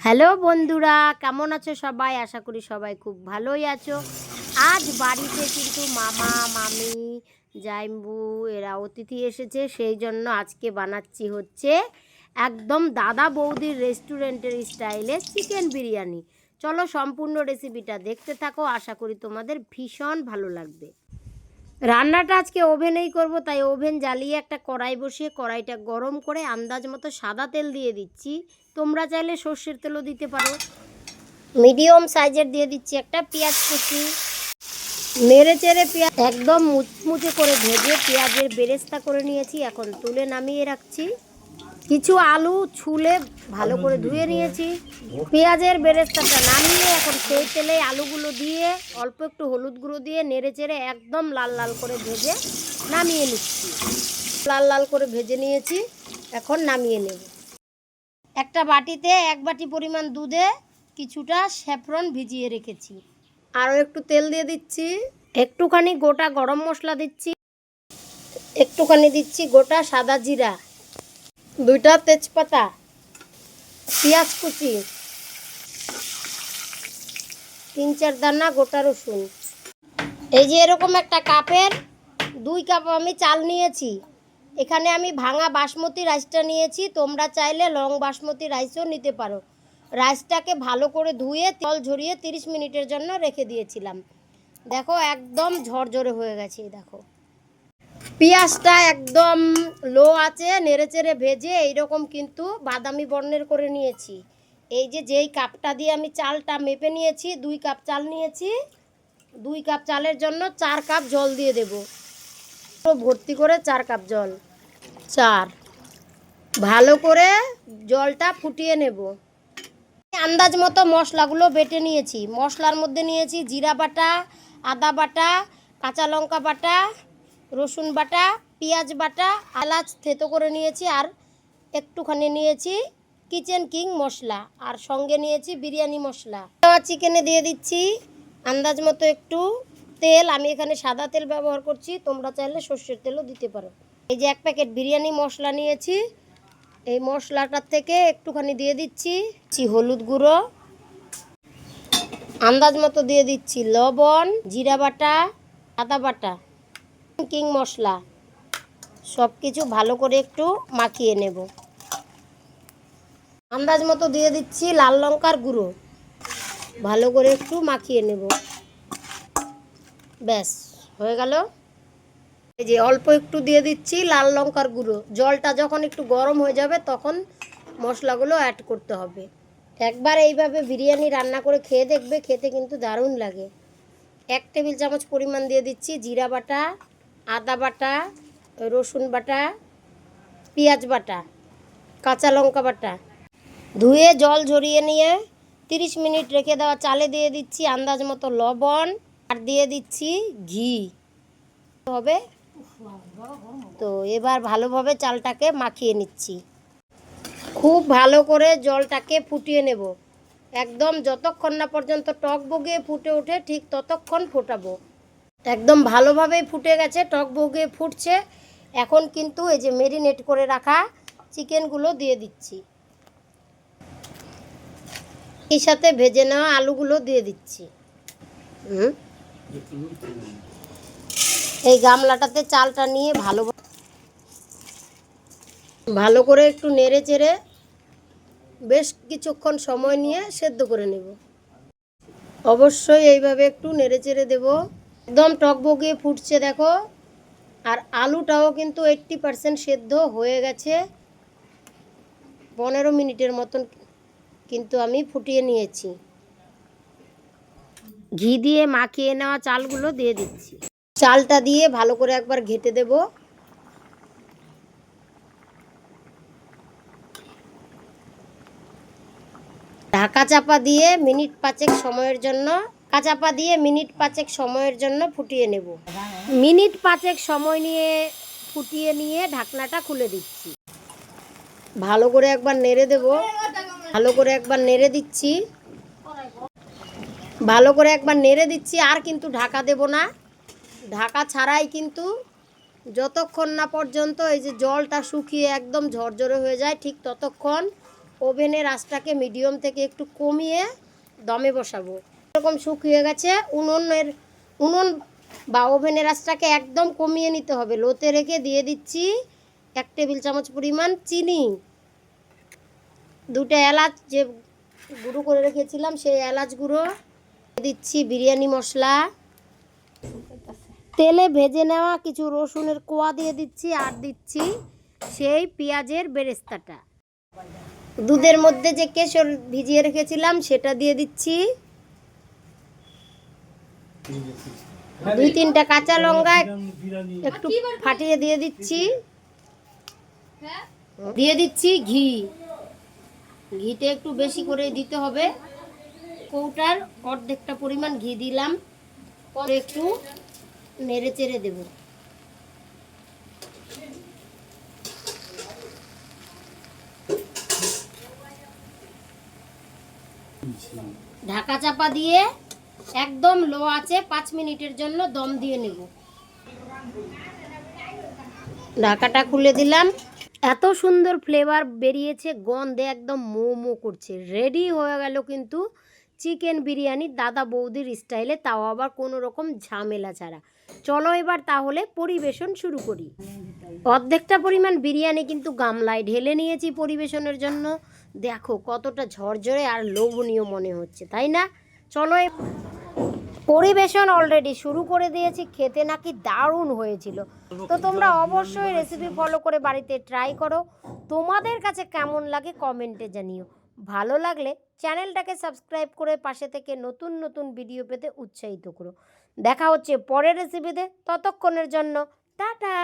Hello বন্ধুরা, কেমন আছো সবাই? আশা করি সবাই খুব ভালোই আছো। আজ বাড়িতে কিন্তু মামা, মামি, জাইম্বু, এরা অতিথি এসেছে। সেই জন্য আজকে বানাচ্ছি হচ্ছে একদম দাদা বৌদির রেস্টুরেন্টের স্টাইলে চিকেন বিরিয়ানি। চলো সম্পূর্ণ রেসিপিটা দেখতে থাকো। আশা করি তোমাদের ভীষণ ভালো লাগবে। রান্নাটা আজকে ওভেনেই করব, তাই ওভেন জ্বালিয়ে একটা কড়াই বসিয়ে কড়াইটা গরম করে আন্দাজ মতো সাদা তেল দিয়ে দিচ্ছি। তোমরা চাইলে সর্ষের তেলও দিতে পারো। মিডিয়াম সাইজের দিয়ে দিচ্ছি একটা পেঁয়াজ কুচি। মেরে চেরে পেঁয়াজ একদম মুচমুচে করে ভেজে পেঁয়াজের বেরেস্তা করে নিয়েছি, এখন তুলে নামিয়ে রাখছি। কিছু আলু ছুলে ভালো করে ধুয়ে নিয়েছি। পেঁয়াজের বেরেস্তাটা নামিয়ে এখন সেই তেলে আলুগুলো দিয়ে, অল্প একটু হলুদ গুঁড়ো দিয়ে নেড়ে চেড়ে একদম লাল লাল করে ভেজে নামিয়ে নিচ্ছি। লাল লাল করে ভেজে নিয়েছি, এখন নামিয়ে নেব। একটা বাটিতে এক বাটি পরিমাণ দুধে কিছুটা স্যাফরন ভিজিয়ে রেখেছি। আরও একটু তেল দিয়ে দিচ্ছি, একটুখানি গোটা গরম মশলা দিচ্ছি, একটুখানি দিচ্ছি গোটা সাদা জিরা। দুইটা তেজপাতা, পেঁয়াজ কুচি, তিন চার দানা গোটা রসুন। এই যে এরকম একটা কাপের দুই কাপ আমি চাল নিয়েছি। এখানে আমি ভাঙা বাসমতি রাইসটা নিয়েছি। তোমরা চাইলে লং বাসমতি রাইসও নিতে পারো। রাইসটাকে ভালো করে ধুয়ে জল ঝরিয়ে তিরিশ মিনিটের জন্য রেখে দিয়েছিলাম। দেখো, একদম ঝরঝরে হয়ে গেছে দেখো। পেঁয়াজটা একদম লো আছে, নেড়ে চেড়ে ভেজে এইরকম কিন্তু বাদামি বর্ণের করে নিয়েছি। এই যে যেই কাপটা দিয়ে আমি চালটা মেপে নিয়েছি, দুই কাপ চাল নিয়েছি। দুই কাপ চালের জন্য চার কাপ জল দিয়ে দেব। ভর্তি করে চার কাপ জল। চার। ভালো করে জলটা ফুটিয়ে নেব। আন্দাজ মতো মশলাগুলো বেটে নিয়েছি। মশলার মধ্যে নিয়েছি জিরা বাটা, আদা বাটা, কাঁচা লঙ্কা বাটা রসুন বাটা, পেঁয়াজ বাটা, এলাচ থেতো করে নিয়েছি আর একটুখানি নিয়েছি কিচেন কিং মশলা আর সঙ্গে নিয়েছি বিরিয়ানি মশলা। চিকেনে দিয়ে দিচ্ছি আন্দাজ মতো একটু তেল। আমি এখানে সাদা তেল ব্যবহার করছি, তোমরা চাইলে সর্ষের তেলও দিতে পারো। এই যে এক প্যাকেট বিরিয়ানি মশলা নিয়েছি, এই মশলাটার থেকে একটুখানি দিয়ে দিচ্ছি হলুদ গুঁড়ো। আন্দাজ মতো দিয়ে দিচ্ছি লবণ, জিরা বাটা, আদা বাটা। কিং মশলা। সব কিছু ভালো করে একটু মাখিয়ে নেব। আন্দাজ মতো দিয়ে দিচ্ছি লাল লঙ্কার গুঁড়ো। ভালো করে একটু মাখিয়ে নেব। ব্যাস, হয়ে গেল। এই যে অল্প একটু দিয়ে দিচ্ছি লাল লঙ্কার গুঁড়ো। জলটা যখন একটু গরম হয়ে যাবে তখন মশলাগুলো অ্যাড করতে হবে। একবার এইভাবে বিরিয়ানি রান্না করে খেয়ে দেখবে, খেতে কিন্তু দারুণ লাগে। এক টেবিল চামচ পরিমাণ দিয়ে দিচ্ছি জিরা বাটা আদা বাটা, রসুন বাটা, পেঁয়াজ বাটা, কাঁচা লঙ্কা বাটা। ধুয়ে জল ঝরিয়ে নিয়ে তিরিশ মিনিট রেখে দেওয়া চালে দিয়ে দিচ্ছি আন্দাজ মতো লবণ আর দিয়ে দিচ্ছি ঘি। হবে? তো এবার ভালোভাবে চালটাকে মাখিয়ে নিচ্ছি। খুব ভালো করে জলটাকে ফুটিয়ে নেব। একদম যতক্ষণ না পর্যন্ত টক বগিয়ে ফুটে ওঠে ঠিক ততক্ষণ ফোটাবো। একদম ভালোভাবেই ফুটে গেছে, টক বগিয়ে ফুটছে। এখন কিন্তু এই যে মেরিনেট করে রাখা চিকেনগুলো দিয়ে দিচ্ছি। এই সাথে ভেজে নেওয়া আলুগুলো দিয়ে দিচ্ছি। এই গামলাটাতে চালটা নিয়ে ভালো ভালো করে একটু নেড়ে চেড়ে বেশ কিছুক্ষণ সময় নিয়ে সেদ্ধ করে নেব। অবশ্যই এইভাবে একটু নেড়ে চেড়ে দেবো। একদম টক বগিয়ে ফুটছে, দেখো। আর আলুটাও কিন্তু এইট্টি পারসেন্ট সেদ্ধ হয়ে গেছে। পনেরো মিনিটের মতন কিন্তু আমি ফুটিয়ে নিয়েছি। ঘি দিয়ে মাখিয়ে নেওয়া চালগুলো দিয়ে দিচ্ছি। চালটা দিয়ে ভালো করে একবার ঘেটে দেব। ঢাকা চাপা দিয়ে মিনিট পাঁচেক সময়ের জন্য কাঁচাপা দিয়ে মিনিট পাঁচেক সময়ের জন্য ফুটিয়ে নেব। মিনিট পাঁচেক সময় নিয়ে ফুটিয়ে নিয়ে ঢাকনাটা খুলে দিচ্ছি। ভালো করে একবার নেড়ে দেব। ভালো করে একবার নেড়ে দিচ্ছি। ভালো করে একবার নেড়ে দিচ্ছি, আর কিন্তু ঢাকা দেব না। ঢাকা ছাড়াই কিন্তু যতক্ষণ না পর্যন্ত এই যে জলটা শুকিয়ে একদম ঝরঝরে হয়ে যায়, ঠিক ততক্ষণ ওভেনের আঁচটাকে মিডিয়াম থেকে একটু কমিয়ে দমে বসাবো। এরকম শুকিয়ে গেছে, উনুনের, উনুন বা ওভেনের আঁচটাকে একদম কমিয়ে নিতে হবে। লোতে রেখে দিয়ে দিচ্ছি এক টেবিল চামচ পরিমাণ চিনি। দুটো এলাচ যে গুঁড়ো করে রেখেছিলাম, সেই এলাচ গুঁড়ো দিচ্ছি বিরিয়ানি মশলা। তেলে ভেজে নেওয়া কিছু রসুনের কোয়া দিয়ে দিচ্ছি আর দিচ্ছি সেই পেঁয়াজের বেরেস্তাটা। দুধের মধ্যে যে কেশর ভিজিয়ে রেখেছিলাম, সেটা দিয়ে দিচ্ছি। দুই তিনটা কাঁচা লঙ্কা একটু ফাটিয়ে দিয়ে দিচ্ছি। দিয়ে দিচ্ছি ঘি। ঘিটা একটু বেশি করে দিতে হবে। কৌটার অর্ধেকটা পরিমাণ ঘি দিলাম। পরে একটু নেড়ে চেড়ে দেবো। ঢাকা চাপা দিয়ে একদম লো আছে, পাঁচ মিনিটের জন্য দম দিয়ে নেব। ঢাকাটা খুলে দিলাম। এত সুন্দর ফ্লেভার বেরিয়েছে, গন্ধে একদম মো মো করছে। রেডি হয়ে গেল কিন্তু চিকেন বিরিয়ানি দাদা বৌদির স্টাইলে তাও আবার কোনো রকম ঝামেলা ছাড়া। চলো এবার তাহলে পরিবেশন শুরু করি। অর্ধেকটা পরিমাণ বিরিয়ানি কিন্তু গামলায় ঢেলে নিয়েছি পরিবেশনের জন্য। দেখো কতটা ঝরঝরে আর লোভনীয় মনে হচ্ছে, তাই না? চলো পরিবেশন অলরেডি শুরু করে দিয়েছি, খেতে নাকি দারুণ হয়েছিল। তো তোমরা অবশ্যই রেসিপি ফলো করে বাড়িতে ট্রাই করো। তোমাদের কাছে কেমন লাগে কমেন্টে জানিও। ভালো লাগলে চ্যানেলটাকে সাবস্ক্রাইব করে পাশে থেকে নতুন নতুন ভিডিও পেতে উৎসাহিত করো। দেখা হচ্ছে পরের রেসিপিতে ততক্ষণের জন্য, টাটা!